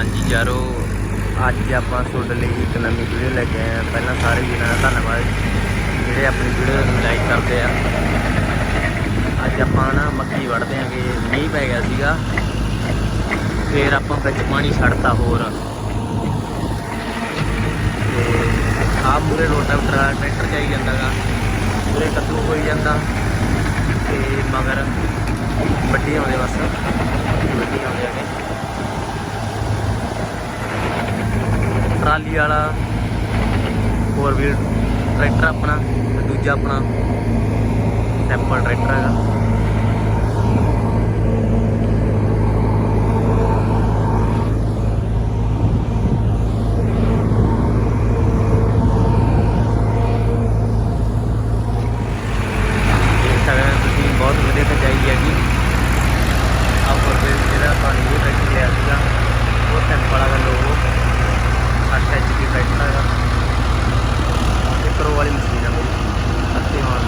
ਹਾਂਜੀ ਯਾਰੋ, ਅੱਜ ਆਪਾਂ ਤੁਹਾਡੇ ਲਈ ਇੱਕ ਨਵੀਂ ਵੀਡੀਓ ਲੈ ਕੇ ਆਏ ਹਾਂ। ਪਹਿਲਾਂ ਸਾਰੇ ਵੀਰਾਂ ਦਾ ਧੰਨਵਾਦ, ਜਿਹੜੇ ਆਪਣੀ ਵੀਡੀਓ ਨੂੰ ਲਾਈਕ ਕਰਦੇ ਆ। ਅੱਜ ਆਪਾਂ ਨਾ ਮੱਕੀ ਵੜਦੇ ਆਂਗੇ ਮੀਂਹ ਪੈ ਗਿਆ ਸੀਗਾ। ਫੇਰ ਆਪਾਂ ਵਿੱਚ ਪਾਣੀ ਛੱਡਤਾ ਹੋਰ। ਤੇ ਆ ਮੂਰੇ ਰੋਟਾਵਟਰ ਆ ਟਰੈਕਟਰ ਜਾਈ ਜਾਂਦਾਗਾ, ਪੂਰੇ ਕੱਦੂ ਹੋਈ ਜਾਂਦਾ। ਤੇ ਮਗਰ ਵੱਡੀ ਆਉਂਦੇ ਬਸ, ਵੱਡੀ ਆਉਂਦੇ ਆਗੇ ਟਰਾਲੀ ਵਾਲਾ ਫੋਰ ਵੀਲ ਟਰੈਕਟਰ ਆਪਣਾ, ਤੇ ਦੂਜਾ ਆਪਣਾ ਸੈਂਪਲ ਟਰੈਕਟਰ ਹੈਗਾ। ਤੁਸੀਂ, ਬਹੁਤ ਵਧੀਆ ਖਚਾਈ ਹੈਗੀ। ਆ ਫੋਰ ਵੀਲ ਜਿਹੜਾ ਪਾਣੀ ਨਿਊ ਟਰੈਕਟਰ ਲਿਆ ਸੀਗਾ ਉਹ ਸੈਂਪਲ ਵਾਲਾ ਲੋਗੋ 8 ਐਚਪੀ ਟਰੈਕਟਰ ਹੈਗਾ ਇਹ ਕਰੋ ਵਾਲੀ ਮਸ਼ੀਨ ਹੈ ਮੇਰੀ ਅੱਤੇ ਮਾਰ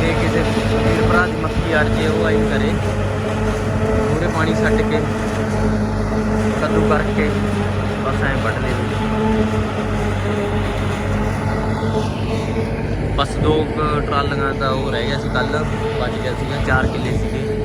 ਜੇ ਕਿਸੇ ਵੀਰ ਭਰਾ ਦੀ ਮੱਕੀ ਅੜ ਜੇ ਉਹ ਆਈ ਕਰੇ ਪੂਰੇ ਪਾਣੀ ਛੱਡ ਕੇ, ਕੱਦੂ ਕਰਕੇ, ਬਸ ਐਂ ਵੱਢ ਲੈ ਬਸ ਦੋ ਕੁ ਟਰਾਲੀਆਂ ਦਾ ਉਹ ਰਹਿ ਗਿਆ ਸੀ ਕੱਲ ਵੱਜ ਗਿਆ ਸੀਗਾ 4 ਕਿੱਲੇ ਸੀਗੇ।